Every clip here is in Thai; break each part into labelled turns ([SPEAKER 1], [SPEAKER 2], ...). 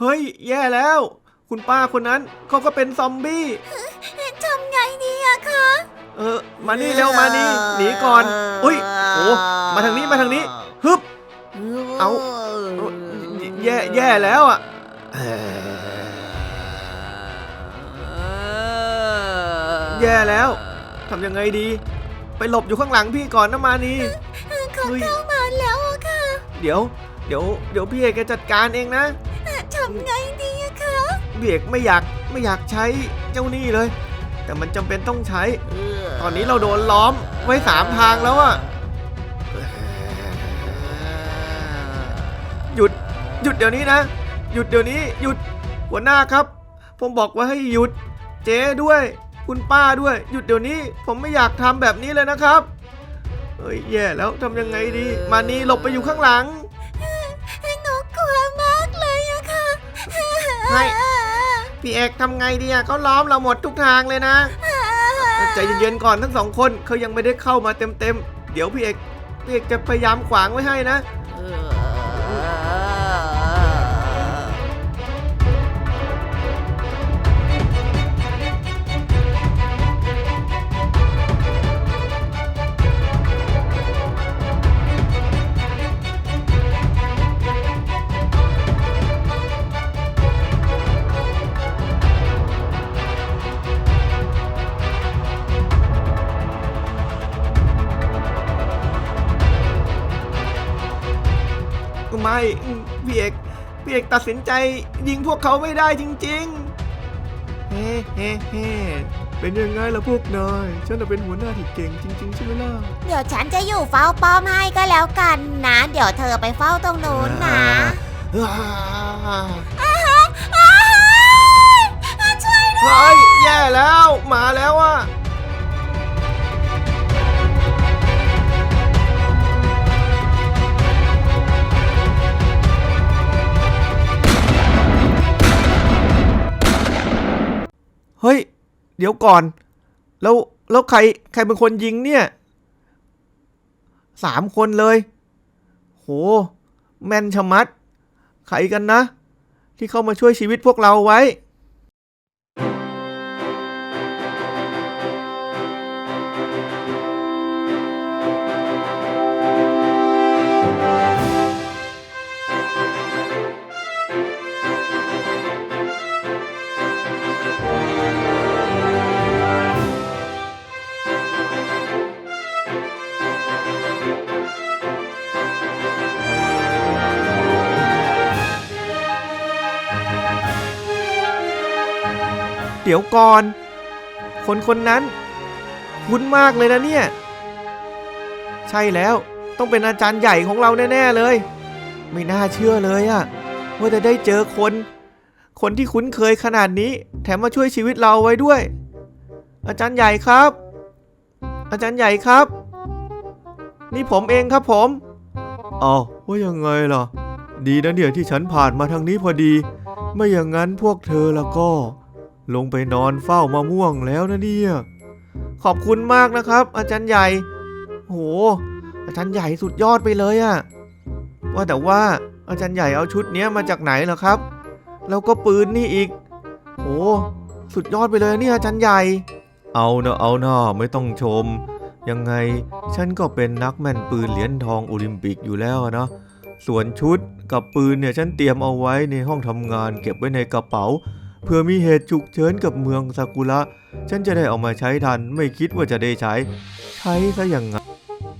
[SPEAKER 1] เฮ้ย แย่แล้ว คุณป้าคนนั้นเขาก็เป็นซอมบี้
[SPEAKER 2] ทำไงดีอะคะ
[SPEAKER 1] เออ มานี่เร็วมานี่หนีก่อนอุ้ยโอ้มาทางนี้มาทางนี้ฮึบเอาแย่แย่แล้วอะแย่แล้วทำยังไงดี ไปหลบอยู่ข้างหลังพี่ก่อนนะมานี
[SPEAKER 2] เขา
[SPEAKER 1] เฮ้ย
[SPEAKER 2] เข้ามาแล้วอะค่ะ
[SPEAKER 1] เดี๋ยว เดี๋ยว เดี๋ยวพี่เอกจะจัดการเองนะ
[SPEAKER 2] ทำไงดีอะคะ
[SPEAKER 1] พี่เอกไม่อยากไม่อยากใช้เจ้านี่เลย แต่มันจำเป็นต้องใช้ ตอนนี้เราโดนล้อมไว้สามทางแล้วอะหยุดหยุดเดี๋ยวนี้นะ หยุดเดี๋ยวนี้หยุดหัวหน้าครับ ผมบอกว่าให้หยุด เจ๊ด้วย คุณป้าด้วย หยุดเดี๋ยวนี้ ผมไม่อยากทำแบบนี้เลยนะครับเฮ้ยแย่แล้วทำยังไงดี มานีหลบไปอยู่ข้างหลัง ให้ พี่เอกทำไงดีอะเขาล้อมเราหมดทุกทางเลยนะ ใจเย็นๆก่อนทั้งสองคนเขายังไม่ได้เข้ามาเต็มๆ เดี๋ยวพี่เอกพี่เอกจะพยายามขวางไว้ให้นะ ไม่อืมพี่เอกพี่เอกตัดสินใจยิงพวกเขาไม่ได้จริง ๆ เฮ้เฮ้เฮ้เป็นยังไงล่ะพวกนายฉันน่ะเป็นหัวหน้าที่เก่งจริงๆใช่ไหมล่ะ
[SPEAKER 2] เดี๋ยวฉันจะอยู่เฝ้าป้อมให้ก็แล้วกันนะ เดี๋ยวเธอไปเฝ้าตรงนู้นนะ
[SPEAKER 1] อ่า
[SPEAKER 2] อ้าวช่วยด้วย
[SPEAKER 1] เฮ้ยแย่แล้ว มาแล้วอะ เดี๋ยวก่อน แล้วแล้วใครใครเป็นคนยิงเนี่ยสามคนเลย โห แม่นชะมัด ใครกันนะ ที่เข้ามาช่วยชีวิตพวกเราไว้ เดี๋ยวก่อน คนคนนั้น คุ้นมากเลยนะเนี่ย ใช่แล้วต้องเป็นอาจารย์ใหญ่ของเราแน่ ๆเลย ไม่น่าเชื่อเลยอะว่าจะได้เจอคน คนที่คุ้นเคยขนาดนี้ แถมมาช่วยชีวิตเราไว้ด้วย อาจารย์ใหญ่ครับ อาจารย์ใหญ่ครับ นี่ผมเองครับผมอ้าว่ายังไงล่ะ ดีนะเนี่ยวที่ฉันผ่านมาทางนี้พอดี ไม่อย่างนั้นพวกเธอแล้วก็ ลงไปนอนเฝ้ามะม่วงแล้วนะเนี่ยขอบคุณมากนะครับ อาจารย์ใหญ่ โห อาจารย์ใหญ่สุดยอดไปเลยอะว่าแต่ว่าอาจารย์ใหญ่เอาชุดเนี้ยมาจากไหนเหรอครับ แล้วก็ปืนนี่อีก โห สุดยอดไปเลยเนี่ยอาจารย์ใหญ่ เอาเนะเอาเนะไม่ต้องชม ยังไงฉันก็เป็นนักแม่นปืนเหรียญทองโอลิมปิกอยู่แล้วอะนะส่วนชุดกับปืนเนี่ยฉันเตรียมเอาไว้ในห้องทำงานเก็บไว้ในกระเป๋า เพื่อมีเหตุฉุกเฉินกับเมืองซากุระ ฉันจะได้เอามาใช้ทัน ไม่คิดว่าจะได้ใช้ ใช้ซะอย่างนั้น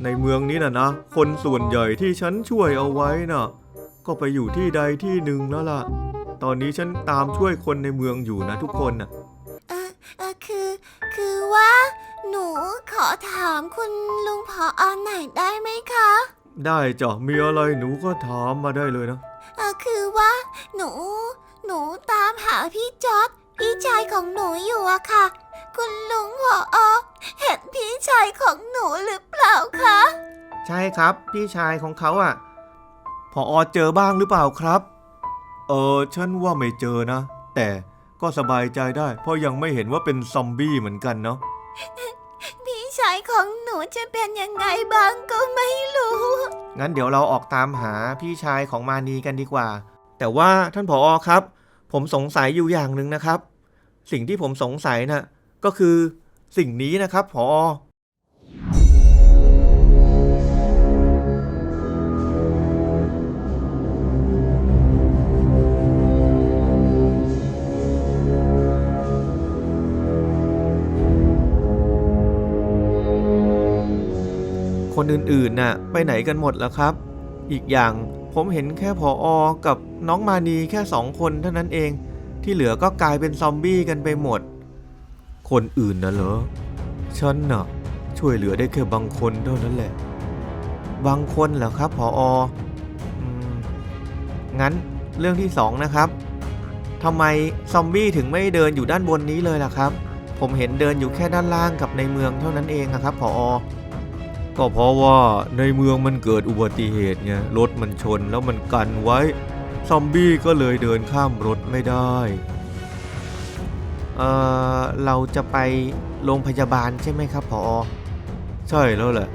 [SPEAKER 1] ในเมืองนี้นะนะ คนส่วนใหญ่ที่ฉันช่วยเอาไว้น่ะ ก็ไปอยู่ที่ใดที่หนึ่งแล้วล่ะ ตอนนี้ฉันตามช่วยคนในเมืองอยู่นะทุกคนน่ะ
[SPEAKER 2] เออเออคือ คือว่า หนูขอถามคุณลุงพออหน่อยได้ไหมคะ
[SPEAKER 1] ได้จ้ะมีอะไรหนูก็ถามมาได้เลยนะ
[SPEAKER 2] เออคือว่าหนู หนูตามหาพี่จอร์ดพี่ชายของหนูอยู่อะค่ะ คุณลุงพออเห็นพี่ชายของหนูหรือเปล่าคะ
[SPEAKER 1] ใช่ครับ พี่ชายของเขาอะ พออเจอบ้างหรือเปล่าครับ เออฉันว่าไม่เจอนะ แต่ก็สบายใจได้ เพราะยังไม่เห็นว่าเป็นซอมบี้เหมือนกันเนาะ
[SPEAKER 2] พี่ชายของหนูจะเป็นยังไงบ้างก็ไม่รู้
[SPEAKER 1] งั้นเดี๋ยวเราออกตามหาพี่ชายของมานีกันดีกว่า แต่ว่าท่านผออครับ ผมสงสัยอยู่อย่างหนึ่งนะครับ สิ่งที่ผมสงสัยน่ะก็คือสิ่งนี้นะครับผออคนอื่นๆน่ะไปไหนกันหมดแล้วครับ อีกอย่าง ผมเห็นแค่ผออกับน้องมานีแค่สองคนเท่านั้นเอง ที่เหลือก็กลายเป็นซอมบี้กันไปหมด คนอื่นนะเหรอ ฉันน่ะ ช่วยเหลือได้แค่บางคนเท่านั้นแหละ บางคนเหรอครับผออองั้นเรื่องที่สองนะครับทำไมซอมบี้ถึงไม่เดินอยู่ด้านบนนี้เลยล่ะครับ ผมเห็นเดินอยู่แค่ด้านล่างกับในเมืองเท่านั้นเองอะครับผออ ก็เพราะว่าในเมืองมันเกิดอุบัติเหตุไงรถมันชนแล้วมันกันไว้ ซอมบี้ก็เลยเดินข้ามรถไม่ได้เออเราจะไปโรงพยาบาลใช่ไหมครับพอใช่แล้วแหละ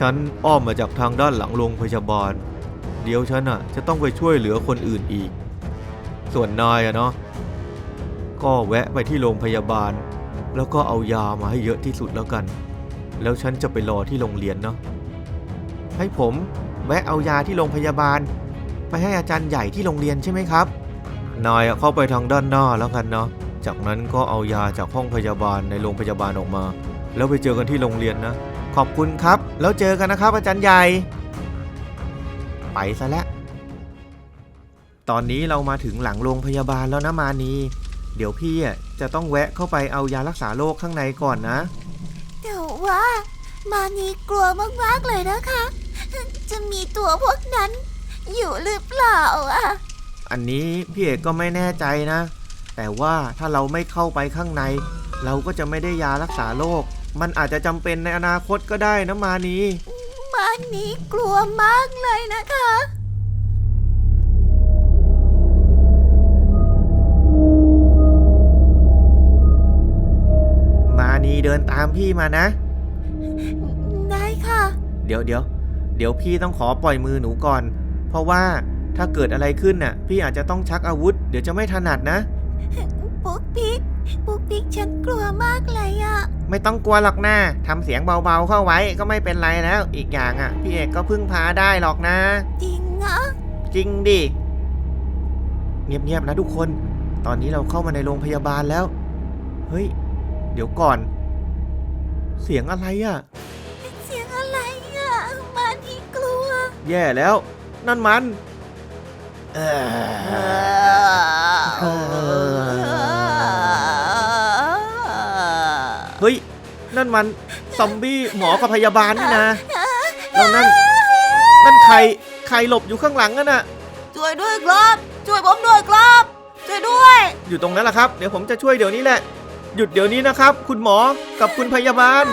[SPEAKER 1] ฉันอ้อมมาจากทางด้านหลังโรงพยาบาล เดี๋ยวฉันอะจะต้องไปช่วยเหลือคนอื่นอีก ส่วนนายอะเนาะก็แวะไปที่โรงพยาบาล แล้วก็เอายามาให้เยอะที่สุดแล้วกัน แล้วฉันจะไปรอที่โรงเรียนเนาะให้ผมแวะเอายาที่โรงพยาบาล ไปให้อาจารย์ใหญ่ที่โรงเรียนใช่ไหมครับนายเข้าไปทางด้านหน้าแล้วกันเนาะจากนั้นก็เอายาจากห้องพยาบาลในโรงพยาบาลออกมา แล้วไปเจอกันที่โรงเรียนนะ ขอบคุณครับ แล้วเจอกันนะครับ อาจารย์ใหญ่ ไปซะแล้วตอนนี้เรามาถึงหลังโรงพยาบาลแล้วนะมานีเดี๋ยวพี่จะต้องแวะเข้าไปเอายารักษาโรคข้างในก่อนนะ
[SPEAKER 2] ว่า มานีกลัวมากๆเลยนะคะ จะมีตัวพวกนั้น อยู่หรือเปล่าอะ
[SPEAKER 1] อันนี้พี่เอกก็ไม่แน่ใจนะ แต่ว่าถ้าเราไม่เข้าไปข้างใน เราก็จะไม่ได้ยารักษาโรคมันอาจจะจำเป็นในอนาคตก็ได้นะมานี
[SPEAKER 2] มานีกลัวมากเลยนะคะ
[SPEAKER 1] มานีเดินตามพี่มานะ
[SPEAKER 2] ได้ค่ะ
[SPEAKER 1] เดี๋ยวเดี๋ยวเดี๋ยวพี่ต้องขอปล่อยมือหนูก่อน เพราะว่าถ้าเกิดอะไรขึ้นน่ะ พี่อาจจะต้องชักอาวุธ เดี๋ยวจะไม่ถนัดนะ
[SPEAKER 2] ปุ๊กปิ๊กปุ๊กปิ๊กฉันกลัวมากเลยอะ
[SPEAKER 1] ไม่ต้องกลัวหรอกนะทำเสียงเบาๆเข้าไว้ก็ไม่เป็นไรแล้ว อีกอย่างอะพี่เอกก็พึ่งพาได้หรอกนะ
[SPEAKER 2] จริงอะ
[SPEAKER 1] จริงดิ เงียบๆนะทุกคน ตอนนี้เราเข้ามาในโรงพยาบาลแล้ว เฮ้ย เดี๋ยวก่อน เสียงอะไรอะ่ แย่แล้ว นั่นมันเอ่อเฮ้ย นั่นมันซอมบี้หมอกับพยาบาลนี่นะแล้วนั่น นั่นใคร ใครหลบอยู่ข้างหลังนั่นน่ะ
[SPEAKER 2] ช่วยด้วยครับ ช่วยผมด้วยครับ ช่วยด้วย
[SPEAKER 1] อยู่ตรงนั้นแหละครับ เดี๋ยวผมจะช่วยเดี๋ยวนี้แหละ หยุดเดี๋ยวนี้นะครับ คุณหมอกับคุณพยาบาล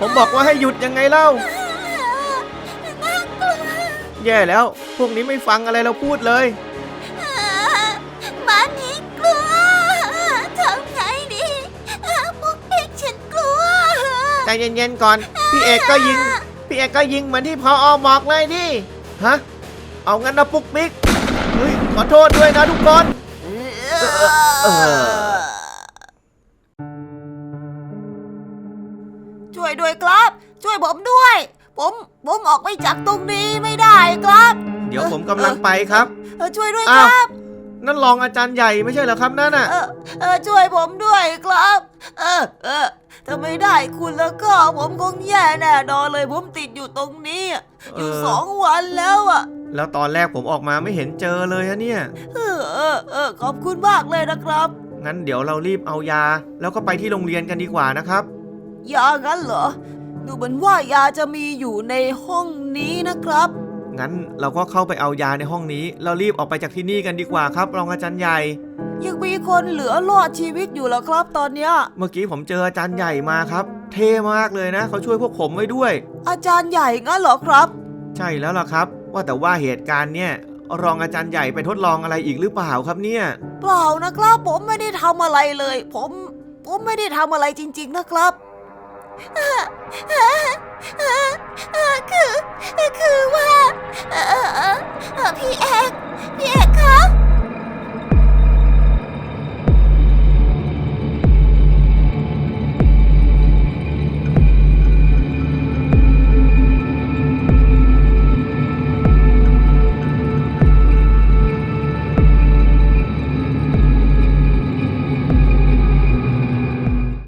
[SPEAKER 1] ผมบอกว่าให้หยุดยังไงเล่า
[SPEAKER 2] น่ากลัว
[SPEAKER 1] แย่แล้ว พวกนี้ไม่ฟังอะไรเราพูดเลย
[SPEAKER 2] มานีกลัวทำไงดีปุ๊กปิ๊กฉันกลัว
[SPEAKER 1] ใจเย็นๆก่อน พี่เอกก็ยิง พี่เอกก็ยิงเหมือนที่พออบอกเลยดิฮะเอางั้นนะปุ๊กปิ๊กเฮ้ยขอโทษด้วยนะทุกคนเออ
[SPEAKER 2] ช่วยด้วยครับ ช่วยผมด้วย ผมผมออกไปจากตรงนี้ไม่ได้ครับ
[SPEAKER 1] เดี๋ยวผมกำลังไปครับ
[SPEAKER 2] เออช่วยด้วยค
[SPEAKER 1] อ้าว
[SPEAKER 2] รับ
[SPEAKER 1] นั่นรองอาจารย์ใหญ่ไม่ใช่เหรอครับนั่นน่ะ
[SPEAKER 2] เออเออช่วยผมด้วยครับ เออเออถ้าไม่ได้คุณแล้วก็ผมคงแย่แน่นอนเลยผมติดอยู่ตรงนี้อะอยู่
[SPEAKER 1] เออ
[SPEAKER 2] สองวันแล้วอะ
[SPEAKER 1] แล้วตอนแรกผมออกมาไม่เห็นเจอเลยอะเนี่ย
[SPEAKER 2] เออเออเออขอบคุณมากเลยนะครับ
[SPEAKER 1] งั้นเดี๋ยวเรารีบเอายา แล้วก็ไปที่โรงเรียนกันดีกว่านะครับ
[SPEAKER 2] ยางั้นเหรอ ดูเหมือนว่ายาจะมีอยู่ในห้องนี้นะครับ
[SPEAKER 1] งั้นเราก็เข้าไปเอายาในห้องนี้ เรารีบออกไปจากที่นี่กันดีกว่าครับ รองอาจารย์ใหญ่
[SPEAKER 2] ยังมีคนเหลือรอดชีวิตอยู่เหรอครับตอนเนี้ย
[SPEAKER 1] เมื่อกี้ผมเจออาจารย์ใหญ่มาครับ เท่มากเลยนะ เขาช่วยพวกผมไว้ด้วย
[SPEAKER 2] อาจารย์ใหญ่งั้นเหรอครับ
[SPEAKER 1] ใช่แล้วล่ะครับ ว่าแต่ว่าเหตุการณ์เนี่ย รองอาจารย์ใหญ่ไปทดลองอะไรอีกหรือเปล่าครับเนี่ย
[SPEAKER 2] เปล่านะครับ ผมไม่ได้ทำอะไรเลย ผม ผมไม่ได้ทำอะไรจริง ๆนะครับ คือ คือว่า พี่เอกพี่เอกคะ